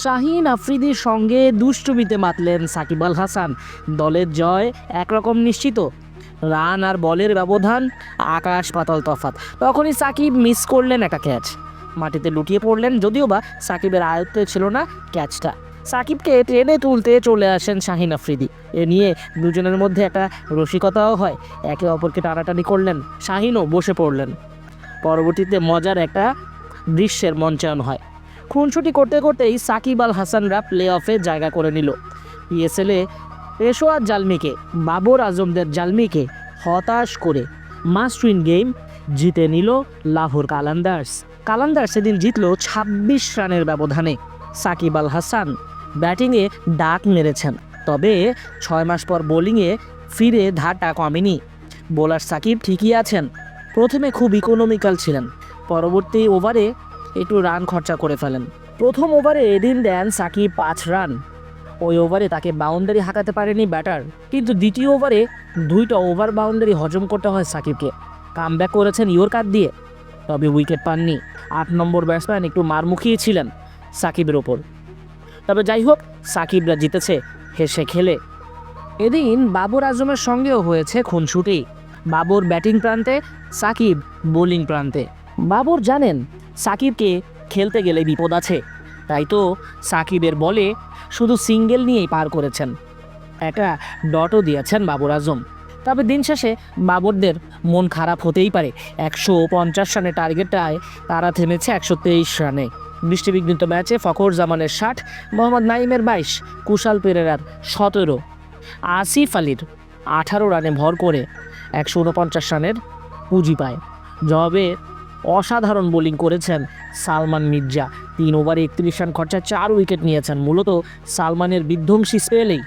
শাহিন আফ্রিদির সঙ্গে দুষ্টুমিতে মাতলেন সাকিব আল হাসান। দলের জয় একরকম নিশ্চিত। রান আর বলের ব্যবধান, আকাশ পাতাল তফাত। তখনই সাকিব মিস করলেন একটা ক্যাচ মাটিতে লুটিয়ে পড়লেন, যদিও বা সাকিবের আয়ত্তে ছিল না ক্যাচটা সাকিবকে টেনে তুলতে চলে আসেন শাহিন আফ্রিদি। এ নিয়ে দুজনের মধ্যে একটা রসিকতাও হয়। একে অপরকে টানাটানি করলেন, শাহিনও বসে পড়লেন। পরবর্তীতে মজার একটা দৃশ্যের মঞ্চায়ন হয়। খুনসুটি করতে করতেই সাকিব আল হাসানরা প্লে অফে জায়গা করে নিল। পিএসএলে পেশোয়ার জালমিকে, বাবর আজমদের জালমিকে হতাশ করে মাস্ট উইন গেম জিতে নিল লাহোর কালান্দার্স। কালান্দার সেদিন জিতল ছাব্বিশ রানের ব্যবধানে। সাকিব আল হাসান ব্যাটিংয়ে ডাক মেরেছেন, তবে ছয় মাস পর বোলিংয়ে ফিরে ধারটা কমেনি। বোলার সাকিব ঠিকই আছেন, প্রথমে খুব ইকোনমিক্যাল ছিলেন, পরবর্তী ওভারে একটু রান খরচা করে ফেলেন। প্রথম ওভারে এদিন দেন সাকিব পাঁচ রান। ওই ওভারে তাকে বাউন্ডারি হাঁকাতে পারেনি ব্যাটার, কিন্তু দ্বিতীয় ওভারে দুইটা ওভার বাউন্ডারি হজম করতে হয় সাকিবকে। কামব্যাক করেছেন ইয়র্কার দিয়ে, তবে উইকেট পাননি। আট নম্বর ব্যাটসম্যান একটু মারমুখিয়ে ছিলেন সাকিবের ওপর। তবে যাই হোক, সাকিবরা জিতেছে, হেসে খেলে। এদিন বাবর আজমের সঙ্গেও হয়েছে খুনসুটি। বাবর ব্যাটিং প্রান্তে, সাকিব বোলিং প্রান্তে। বাবর জানেন, সাকিবকে খেলতে গেলে বিপদ আছে। তাই তো সাকিবের বলে শুধু সিঙ্গেল নিয়েই পার করেছেন। একটা ডটও দিয়েছেন বাবর আজম। তবে দিন শেষে বাবরদের মন খারাপ হতেই পারে। একশো পঞ্চাশ রানের টার্গেটটায় তারা থেমেছে একশো তেইশ রানে। বৃষ্টিবিঘ্নিত ম্যাচে ফখর জামানের ষাট, মোহাম্মদ নাইমের বাইশ, কুশাল পেরেরার সতেরো। আসিফ আলীর আঠারো রানে ভর করে একশো উনপঞ্চাশ রানের পুঁজি পায়। জবাবে অসাধারণ বোলিং করেছেন সালমান মির্জা। তিন ওভারে একত্রিশ রান খরচায় চার উইকেট নিয়েছেন। মূলত সালমানের বিধ্বংসী স্পেলেই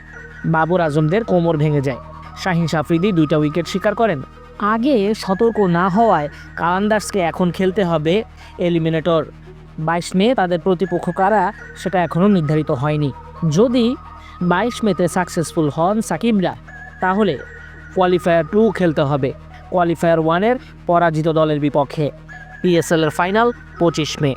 বাবর আজমদের কোমর ভেঙে যায়। শাহিন সাফরিদি দুইটা উইকেট শিকার করেন। আগে সতর্ক না হওয়ায় কালান্দার্সকে এখন খেলতে হবে এলিমিনেটর। বাইশ মে তাদের প্রতিপক্ষ কারা সেটা এখনও নির্ধারিত হয়নি। যদি বাইশ মেতে সাকসেসফুল হন সাকিবরা, তাহলে কোয়ালিফায়ার টু খেলতে হবে। কোয়ালিফায়ার ওয়ানের পরাজিত দলের বিপক্ষে। পিএসএল এর ফাইনাল পঁচিশ মে